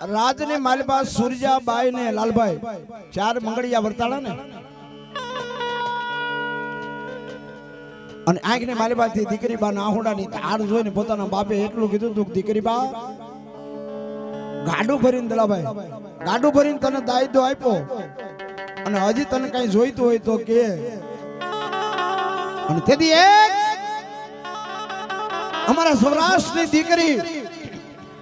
રાજની માલિપા સુરજાબાઈ ને લાલભાઈ. ચાર મંગળિયા વર્તાળા ને. અને આંખની માલિપાથી દીકરી બા નાહુડાની તાર જોઈને પોતાના બાપે એટલું કીધું તું દીકરી બા ગાડું ભરીને દલાભાઈ, ગાડું ભરીને તને દાયદો આપ્યો. અને હજી તને કઈ જોઈતું હોય તો કે. અને તેથી એક અમારા સૌરાષ્ટ્રની દીકરી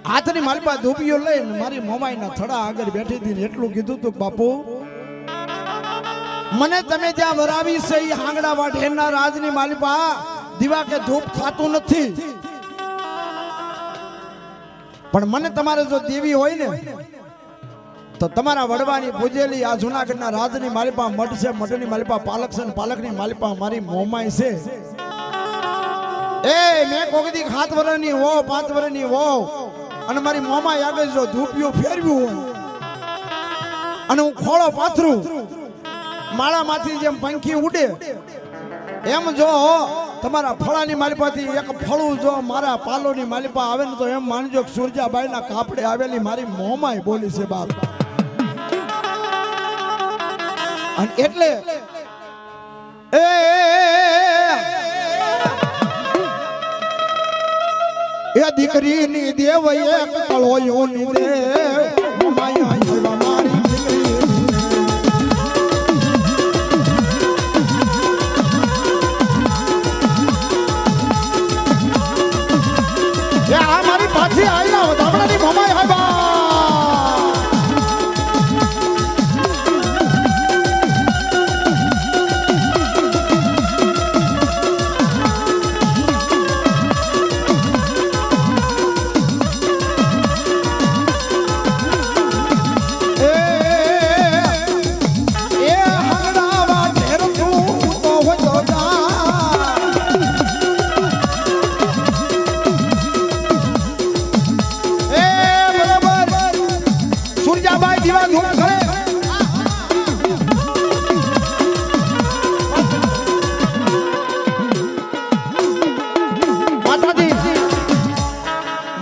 હાથની મારી પાસે લઈને મારી મોમાઈના થડા આગળ બેઠી હતી એટલું કીધું તું બાપુ, મને તમે જ્યાં વરાવી છે એ હાંગડા વાઢેરના રાજની માલિપા. દીવા કે ધૂપ થતું નથી. પણ મને તમારે જો દેવી હોય ને, તો તમારા વડવાની પૂજેલી આ જુનાગઢના રાજની માલિપા મઠ છે, મઠની માલિપા પાલક છે પાલકની માલિપા મારી મોમાઈ છે. એ, મેં કોગદી ખાત વરની હો પાંચ વરની હો અને મારી મોમાઈ આગળ જો ધૂપિયું ફેરવ્યું હોય અને હું ખોળો પાથરું, માળામાંથી જેમ પંખી ઉડે, એમ જો તમારા ફળાની માલિપાથી એક ફળું જો મારા પાલોની માલિપા આવે ને તો એમ માનજો કે સુરજાબાઈના કાપડે આવેલી મારી મોમાય બોલી છે બાપ. અને એટલે એ એ દીકરીની દેવ એક કળોયોની દેવ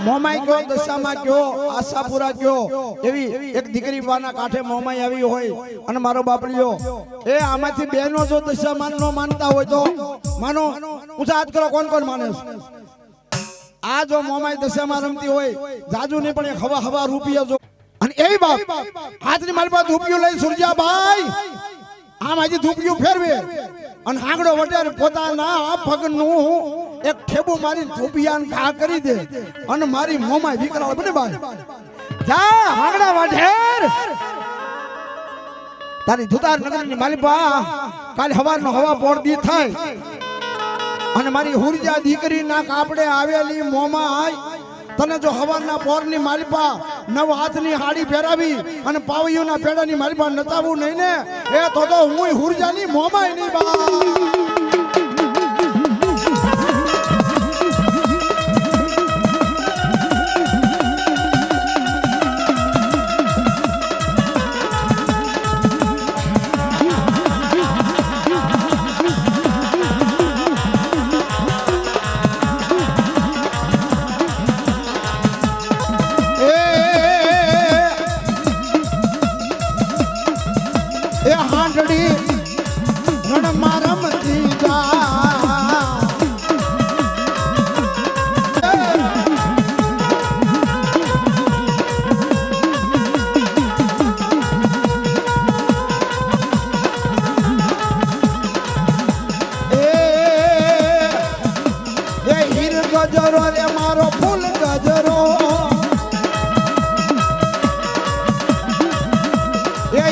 મોમાઈ કયો દશામાં કયો આશાપુરા કયો? એવી એક દીકરી વાના કાંઠે મોમાઈ આવી હોય અને મારો બાપલીઓ એ આમાંથી બેનો જો દશામાન નો માનતા હોય તો માનો હું હાથ કરો કોણ કોણ માને આ જો મોમાઈ દશામાં રમતી હોય જાજુ નહીં પણ હવા હવા રૂપિયા જો. અને એવી બાપ હાથની મારી પાસે ધૂપિયું લઈ સુરજાભાઈ આમ આજે ધૂપિયું ફેરવે. અને આંગળો વટે પોતાના પગનું એક ઠેબુ મારી ધૂપિયાન ઘા કરી દે અને મારી મોમાં વિકરાળ બને બાર જા, હાંગડા વાઢેર. તારી ધુતાર નગરની માલિપા કાલે હવારનો હવા પોર દી થાય. અને મારી હુરજા દીકરીના કાપડે આવેલી મોમાય તને જો હવારના પોરની માલિપા નવ હાથની હાડી પહેરાવી અને પાવૈયુના પેડાની માલિપા નતાવું નહીં ને, એ તો તો હું હુરજાની મોમાય નહીં બા ગજરો રે મારો ફૂલ ગજરો. એ